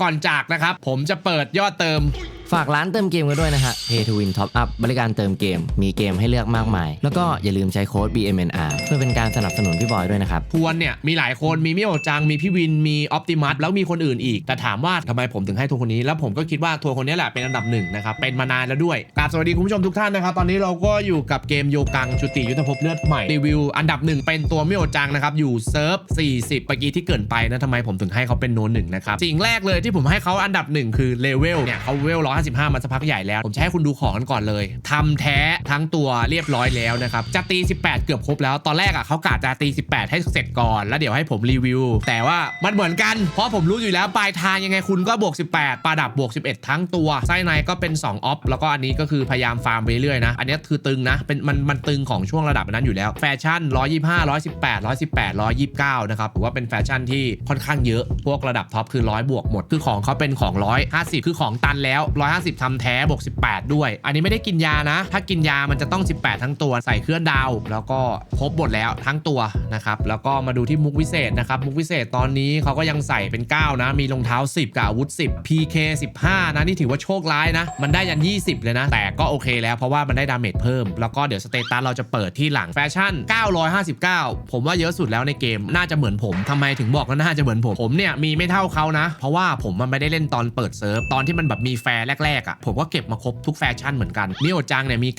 ก่อนจากนะครับ ผมจะเปิดยอดเติม ฝากร้านเติมเกมกันด้วยนะฮะ Pay to Win Top Up บริการเติมเกม มีเกมให้เลือกมากมาย แล้วก็อย่าลืมใช้โค้ด BMNR เพื่อเป็นการสนับสนุนพี่บอยด้วยนะครับ ทวนเนี่ยมีหลายคนมีมิโอจังมีพี่วินมีออ t ติมัสแล้วมีคนอื่นอีก แต่ถามว่าทำไมผมถึงให้ทัวร์คนนี้ แล้วผมก็คิดว่าทัวร์คนนี้แหละเป็นอันดับหนึ่งนะครับเป็นมานานแล้วด้วยกราบสวัสดีคุณผู้ชมทุกท่านนะครับตอนนี้เราก็อยู่กับเกมโยกังจุติยุทธภพเลือดใหม่รีวิวอันดับหนึ่งเป็นตัวมิโอจังนะครับอยู่เซิร์ฟ40เมื่อกี้ที่เกินไปนะทำไมผมถึงให้เขาเป็นโนนหนึ่งนะครับสิ่งแรกเลยที่ผมให้เขาอันดับหนึ่งคือเลเวลเนี่ยเขาเลเวล155มาสักพักใหญ่แล้ว ผมจะให้คุณดูของกันก่อนเลยทำแท้ทั้งตัวเรียบร้อยแล้วนะครับ จะตี 18 เกือบครบแล้ว ตอนแรกอะเขากะจะตี 18 ให้เสร็จก่อน แล้วเดี๋ยวให้ผมรีวิว แต่ว่ามันเหมือนกัน เพราะผมรู้อยู่แล้วปลายทางยังไงคุณก็บวก 18 ประดับบวก 11 ทั้งตัว ไส้ในก็เป็น 2 ออฟ แล้วก็อันนี้ก็คือพยายามฟาร์มไปเรื่อยนะ อันนี้คือตึงนะ เป็นมันมันตึงของช่วงระดับนั้นอยู่แล้ว แฟชั่น 125 118 118 129 นะครับถือว่าเป็นแฟชั่นที่ค่อนข้างเยอะ พวกระดับท็อปคือ 100 บวกหมด คือของเขาเป็นของ 150 คือของตันแล้ว150ทำแท้บวก18 ด้วย อันนี้ไม่ได้กินยานะ ถ้ากินยามันจะต้อง 18 ทั้งตัวใส่เครื่องดาว แล้วก็ครบหมดแล้วทั้งตัวนะครับแล้วก็มาดูที่มุกวิเศษนะครับมุกวิเศษตอนนี้เขาก็ยังใส่เป็น 9 นะ มีรองเท้า 10 กับอาวุธ 10 PK 15 นะ นี่ถือว่าโชคร้ายนะ มันได้ยัน 20 เลยนะ แต่ก็โอเคแล้วเพราะว่ามันได้ดาเมจเพิ่ม แล้วก็เดี๋ยวสเตตัสเราจะเปิดที่หลังแฟชั่น 959 ผมว่าเยอะสุดแล้วในเกมน่าจะเหมือนผมทำไมถึงบอกว่าน่าจะเหมือนผมผมเนี่ยมีไม่เท่าเขานะ เพราะว่าผมมันไม่ได้เล่นตอนเปิดเซิร์ฟตอนที่มันแบบมีแฟร์แรกๆอะผมก็เก็บมาครบทุกแฟชั่นเหมือนกันมิโอจังเนี่ยมี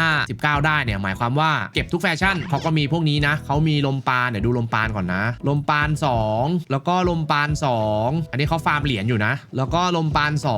959 ได้เนี่ยหมายความว่าเก็บทุกแฟชั่นเขาก็มีพวกนี้นะเขามีลมปานเดี๋ยวดูลมปานก่อนนะ ลมปาน 2 แล้วก็ลมปาน 2 อันนี้เขาฟาร์มเหรียญอยู่นะ แล้วก็ลมปาน 2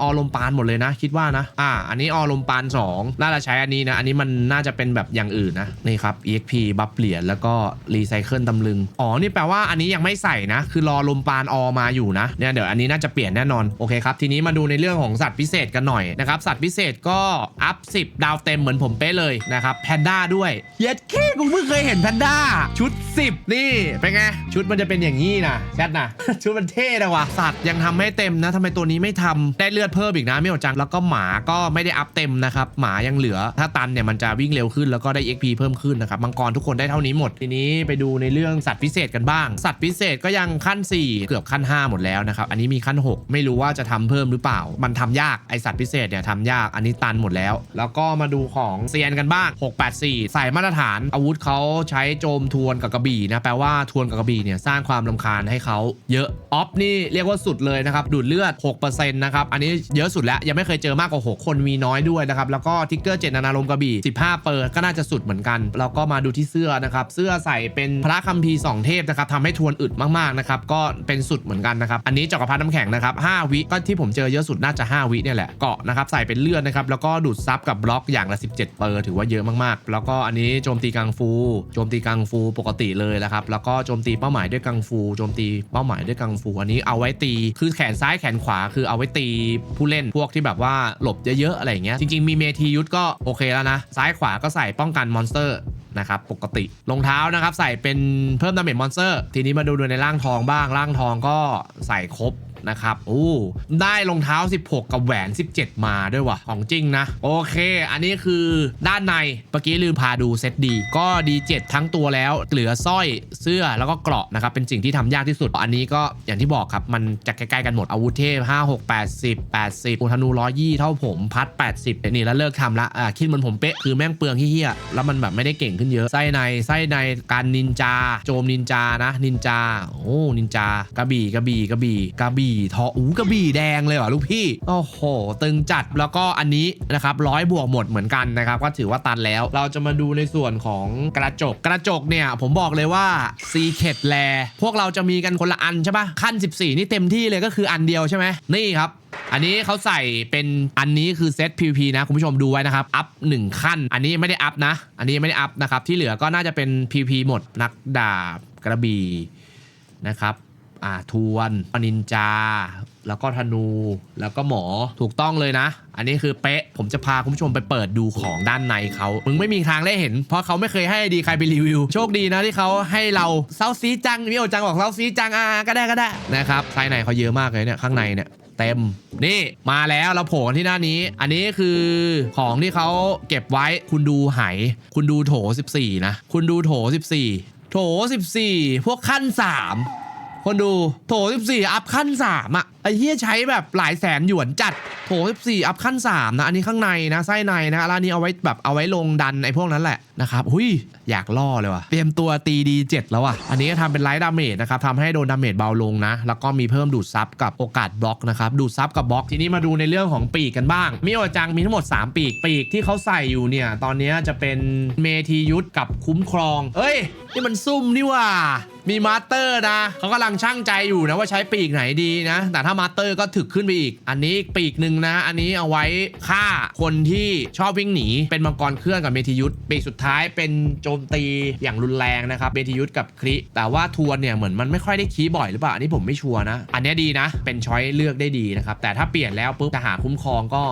ออลมปานหมดเลยนะ คิดว่านะอ่าอันนี้ออลมปาน 2 น่าจะใช้อันนี้นะ อันนี้มันน่าจะเป็นแบบอย่างอื่นนะนี่ครับ exp บัฟเหรียญแล้วก็รีไซเคิลตำลึงอ๋อนี่แปลว่าอันนี้ยังไม่ใส่นะ คือรอลมปานออมาอยู่นะเนี่ยเดี๋ยวอันนี้น่าจะเปลี่ยนแน่นอนโอเคครับทีนี้มาดูในเรื่องของสัตวพิเศษกันหน่อยนะครับสัตว์พิเศษก็อัพ 10 ดาวเต็มเหมือนผมเป๊ะเลยนะครับแพนด้าด้วยเย็ดแค่กูเพิ่งเคยเห็นแพนด้าชุด 10 นี่เป็นไงชุดมันจะเป็นอย่างนี้นะแชทนะชุดมันเท่นะว่ะสัตว์ยังทำไม่เต็มนะทำไมตัวนี้ไม่ทำได้เลือดเพิ่มอีกนะไม่หมดจังแล้วก็หมาก็ไม่ได้อัพเต็มนะครับหมายังเหลือ ถ้าตันเนี่ยมันจะวิ่งเร็วขึ้นแล้วก็ได้ XP เพิ่มขึ้นนะครับมังกรทุกคนได้เท่านี้หมดทีนี้ไปดูในเรื่องสัตว์พิเศษกันบ้าง สัตว์พิเศษก็ยังขั้น 4 เกือบขั้น 5 หมดแล้วนะครับอันนี้มีขั้น 6 ไม่รู้ว่าจะทำเพิ่มหรือเปล่า มันทำยาก ไอสัตว์พิเศษเนี่ยทำยาก อันนี้ตันหมดแล้ว แล้วก็มาดูของเซียนกันบ้าง 684 ใส่มาตรฐาน อาวุธเขาใช้โจมทวนกับกระบี่นะ แปลว่าทวนกับกระบี่เนี่ยสร้างความลำคาญให้เขาเยอะ ออฟนี่เรียกว่าสุดเลยนะครับ ดูดเลือด 6%นะครับ อันนี้เยอะสุดแล้ว ยังไม่เคยเจอมากกว่า 6 คนมีน้อยด้วยนะครับ แล้วก็ทิกเกอร์เจตนารมกระบี่ 15 เปิดก็น่าจะสุดเหมือนกัน แล้วก็มาดูที่เสื้อนะครับ เสื้อใส่เป็นพระคัมภีร์สองเทพนะครับทำให้ทวนอึดมากๆนะครับ ก็เป็นสุดเหมือนกันนะครับ อันนี้จักรพรรดิน้ำแข็งนะครับ5วิก็ที่ผมเจอเยอะสุดน่าจะ5วิเนี่ยแหละเกาะนะครับใส่เป็นเลือดนะครับแล้วก็ดูดซับกับบล็อกอย่างละ 17 เปอร์ถือว่าเยอะมากๆ แล้วก็อันนี้โจมตีกังฟูโจมตีกังฟูปกติเลยนะครับแล้วก็โจมตีเป้าหมายด้วยกังฟูโจมตีเป้าหมายด้วยกังฟูอันนี้เอาไว้ตีคือแขนซ้ายแขนขวาคือเอาไว้ตีผู้เล่นพวกที่แบบว่าหลบเยอะๆอะไรอย่างเงี้ยจริงๆมีเมทียุทธก็โอเคแล้วนะ ซ้ายขวาก็ใส่ป้องกันมอนสเตอร์นะครับปกติรองเท้านะครับใส่เป็นเพิ่มดาเมจมอนสเตอร์ ทีนี้มาดูดูในร่างทองบ้างร่างทองก็ใส่ครบ นะครับโอ้ได้รองเท้า 16 กับแหวน 17 มาด้วยว่ะของจริงนะ โอเค อันนี้คือด้านในเมื่อกี้ลืมพาดูเซตดี ก็ดี7ทั้งตัวแล้วเหลือสร้อยเสื้อแล้วก็เกราะนะครับเป็นสิ่งที่ทำยากที่สุด อันนี้ก็อย่างที่บอกครับมันจะใกล้ๆกันหมดอาวุธเทพ 5 6 80 80อุธนูร้อยยี่เท่าผมพัด 80นี่แล้วเลิกทำละอ่าคิดเหมือนผมเป๊ะคือแม่งเปลืองเฮี้ยแล้วมันแบบไม่ได้เก่งขึ้นเยอะไส้ในไส้ในการนินจา โจมนินจานะนินจาโอ้นินจากระบี่กระบี่กระบี่กระบี่ทออูกระบี่แดงเลยเหรอลูกพี่ โอ้โห ตึงจัดแล้วก็อันนี้นะครับร้อยบวกหมดเหมือนกันนะครับ ก็ถือว่าตันแล้ว เราจะมาดูในส่วนของกระจก กระจกเนี่ย ผมบอกเลยว่าซีเคดแลพวกเราจะมีกันคนละอันใช่ปะขั้น 14 นี่เต็มที่เลยก็คืออันเดียวใช่ไหมนี่ครับอันนี้เขาใส่เป็นอันนี้คือเซต PVP นะคุณผู้ชมดูไว้นะครับ อัพ 1 ขั้น อันนี้ไม่ได้อัพนะ อันนี้ไม่ได้อัพนะครับ ที่เหลือก็น่าจะเป็น PVP หมดนักดาบกระบี่นะครับ อ่าทวนนินจา แล้วก็ธนูแล้วก็หมอถูกต้องเลยนะ อันนี้คือเป๊ะ ผมจะพาคุณผู้ชมไปเปิดดูของด้านในเขามึงไม่มีทางได้เห็น เพราะเขาไม่เคยให้ดีใครไปรีวิว โชคดีนะที่เขาให้เราเซาซีจังพี่โอจังบอกเซาซีจังอ่าก็ได้ก็ได้นะครับภายในเขาเยอะมากเลยเนี่ยข้างในเนี่ยเต็มนี่มาแล้วเราโผล่กันที่หน้านี้ อันนี้คือของที่เขาเก็บไว้คุณดูไหคุณดูโถ 14 นะ คุณดูโถ 14 โถ 14 พวกขั้น 3 คนดูโถ14 อัพขั้น 3 อะ ไอ้เหี้ยใช้แบบหลายแสนหยวนจัดโถ14 อัพขั้น 3 นะ อันนี้ข้างในนะ ไส้ในนะแล้วนนี้เอาไว้แบบเอาไว้ลงดันไอ้พวกนั้นแหละนะครับหุยอยากล่อเลยว่ะ เตรียมตัวตีดีเจ็ดแล้วอะ อันนี้ก็ทำเป็นไลท์ดาเมจนะครับทำให้โดนดาเมจเบาลงนะ แล้วก็มีเพิ่มดูดซับกับโอกาสบล็อกนะครับ ดูดซับกับบล็อก ทีนี้มาดูในเรื่องของปีกกันบ้าง มิโอจังมีทั้งหมด 3 ปีก ปีกที่เขาใส่อยู่เนี่ย ตอนนี้จะเป็นเมทียุทธกับคุ้มครอง เอ้ย นี่มันซุ่มนี่ว่า มีมาสเตอร์นะเขากำลังช่างใจอยู่นะว่าใช้ปีกไหนดีนะ แต่ถ้ามาสเตอร์ก็ถึกขึ้นไปอีก อันนี้ปีกหนึ่งนะ อันนี้เอาไว้ฆ่าคนที่ชอบวิ่งหนี เป็นมังกรเคลื่อนกับเมทิยุทธปีกสุดท้ายเป็นโจมตีอย่างรุนแรงนะครับเมทิยุทธกับคริแต่ว่าทวนเนี่ยเหมือนมันไม่ค่อยได้คีบ่อยหรือเปล่าอันนี้ผมไม่ชัวร์นะ อันนี้ดีนะ เป็นช้อยเลือกได้ดีนะครับแต่ถ้าเปลี่ยนแล้วปุ๊บจะหาคุ้มครองก็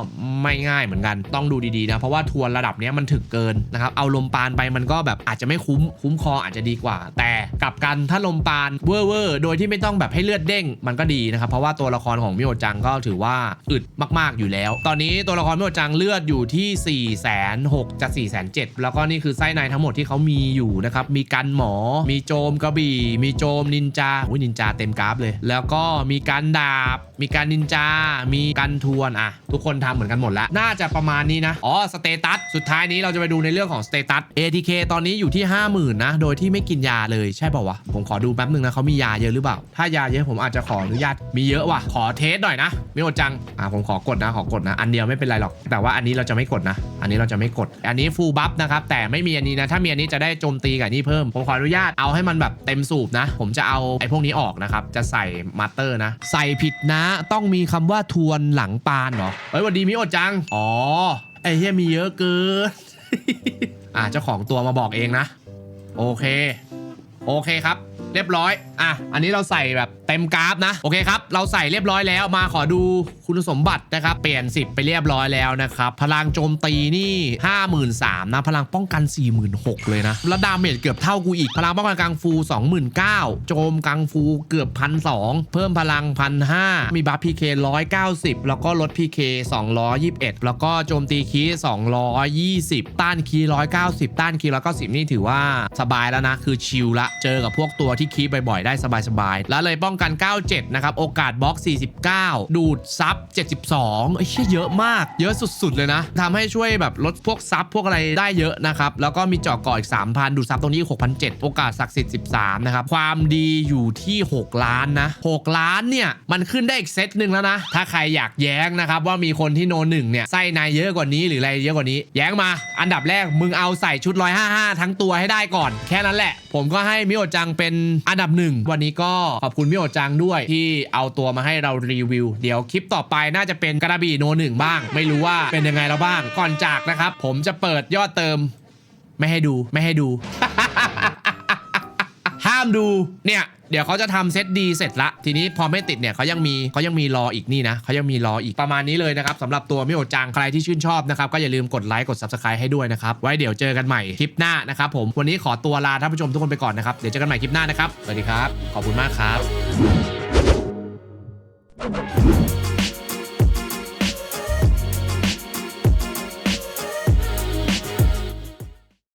ไม่ง่ายเหมือนกันต้องดูดีๆนะเพราะว่าทวนระดับเนี้ยมันถึกเกินนะครับเอาลมปานไปมันก็แบบอาจจะไม่คุ้มคุ้มครองอาจจะดีกว่า แต่กับกันถ้าลมปานเวอร์เวอร์โดยที่ไม่ต้องแบบให้เลือดเด้งมันก็ดีนะครับ เพราะว่าตัวละครของมิโอจังก็ถือว่าอึดมาก ๆ อยู่แล้ว ตอนนี้ตัวละครมิโอจังเลือดอยู่ที่ 4 6 0 0 0จะ4 7 0 0แล้วก็นี่คือไส้ในทั้งหมดที่เขามีอยู่นะครับ มีกันหมอ มีโจมกระบี่ มีโจมนินจาอุ้ยนินจาเต็มกราฟเลย แล้วก็มีการดาบ มีการนินจา มีกันทวนอะ ทุกคนทำเหมือนกันหมดแล้ว น่าจะประมาณนี้นะ อ๋อ สเตตัส สุดท้ายนี้เราจะไปดูในเรื่องของสเตตัส ATK ตอนนี้อยู่ที่ 50,000นะ โดยที่ไม่กินยาเลยใช่ป่าวะผมขอดูแป๊บนึงนะเขามียาเยอะหรือเปล่า ถ้ายาเยอะผมอาจจะขออนุญาตมีเยอะว่ะ ขอเทสหน่อยนะมิโอจังอะผมขอกดนะขอกดนะ อันเดียวไม่เป็นไรหรอก แต่ว่าอันนี้เราจะไม่กดนะ อันนี้เราจะไม่กด อันนี้ฟูลบัฟนะครับแต่ไม่มีอันนี้นะถ้ามีอันนี้จะได้โจมตีกับนี่เพิ่มผมขออนุญาตเอาให้มันแบบเต็มสูบนะ ผมจะเอาไอ้พวกนี้ออกนะครับจะใส่มาสเตอร์นะ ใส่ผิดนะต้องมีคำว่าทวนหลังปานเหรอเฮ้ยสวัสดีมิโอจังอ๋อไอ้เฮียมีเยอะเกินอะเจ้าของตัวมาบอกเองนะ โอเค โอเคครับ เรียบร้อย อะ อันนี้เราใส่แบบเต็มกราฟนะ โอเคครับ เราใส่เรียบร้อยแล้วมาขอดูคุณสมบัตินะครับ เปลี่ยน 10 ไปเรียบร้อยแล้วนะครับ พลังโจมตีนี่ 53,000นะ พลังป้องกัน 46,000 เลยนะ แล้วดาเมจเกือบเท่ากูอีก พลังป้องกันกังฟู 29,000 โจมกังฟูเกือบ1,200เพิ่มพลัง1,500มีบัฟพีเค190 แล้วก็ลดพีเค221 แล้วก็โจมตีคี220 ต้านคี190 ต้านคี190 นี่ถือว่าสบายแล้วนะ คือชิลละ เจอกับพวกตัวที่คีบบ่อยๆ ได้สบายๆ แล้วเลยป้องกัน 97 นะครับ โอกาสบล็อก 49 ดูดซับ 72ไอ้เยเยอะมาก เยอะสุดๆ เลยนะทำให้ช่วยแบบลดพวกซับพวกอะไรได้เยอะนะครับ แล้วก็มีเจาะก่ออีก 3,000 ดูดซับตรงนี้6,007 โอกาสศักดิ์สิทธิ์ 13 นะครับ ความดีอยู่ที่ 6 ล้านนะ 6 ล้านเนี่ย มันขึ้นได้อีกเซตหนึ่งแล้วนะ ถ้าใครอยากแย้งนะครับว่ามีคนที่โนหนึ่งเนี่ยไส้ในเยอะกว่านี้หรืออะไรเยอะกว่านี้ แย้งมา อันดับแรกมึงเอาใส่ชุด 155 ทั้งตัวให้ได้ก่อน แค่นั้นแหละ ผมก็ให้มิโอจังเป็นอันดับหนึ่งวันนี้ก็ขอบคุณพี่โอจังด้วยที่เอาตัวมาให้เรารีวิว เดี๋ยวคลิปต่อไปน่าจะเป็นกระบี่โนหนึ่งบ้าง ไม่รู้ว่าเป็นยังไงแล้วบ้างก่อนจากนะครับ ผมจะเปิดยอดเติม ไม่ให้ดูไม่ให้ดูามดูเนี่ยเดี๋ยวเขาจะทำเซตดีเสร็จละ ทีนี้พอไม่ติดเนี่ยเขายังมีเขายังมีรออีกนี่นะเขายังมีรออีกประมาณนี้เลยนะครับสำหรับตัวมิโอจังใครที่ชื่นชอบนะครับ ก็อย่าลืมกดไลค์กด subscribe ให้ด้วยนะครับ ไว้เดี๋ยวเจอกันใหม่คลิปหน้านะครับผมวันนี้ขอตัวลาท่านผู้ชมทุกคนไปก่อนนะครับ เดี๋ยวเจอกันใหม่คลิปหน้านะครับสวัสดีครับ ขอบคุณมากครับ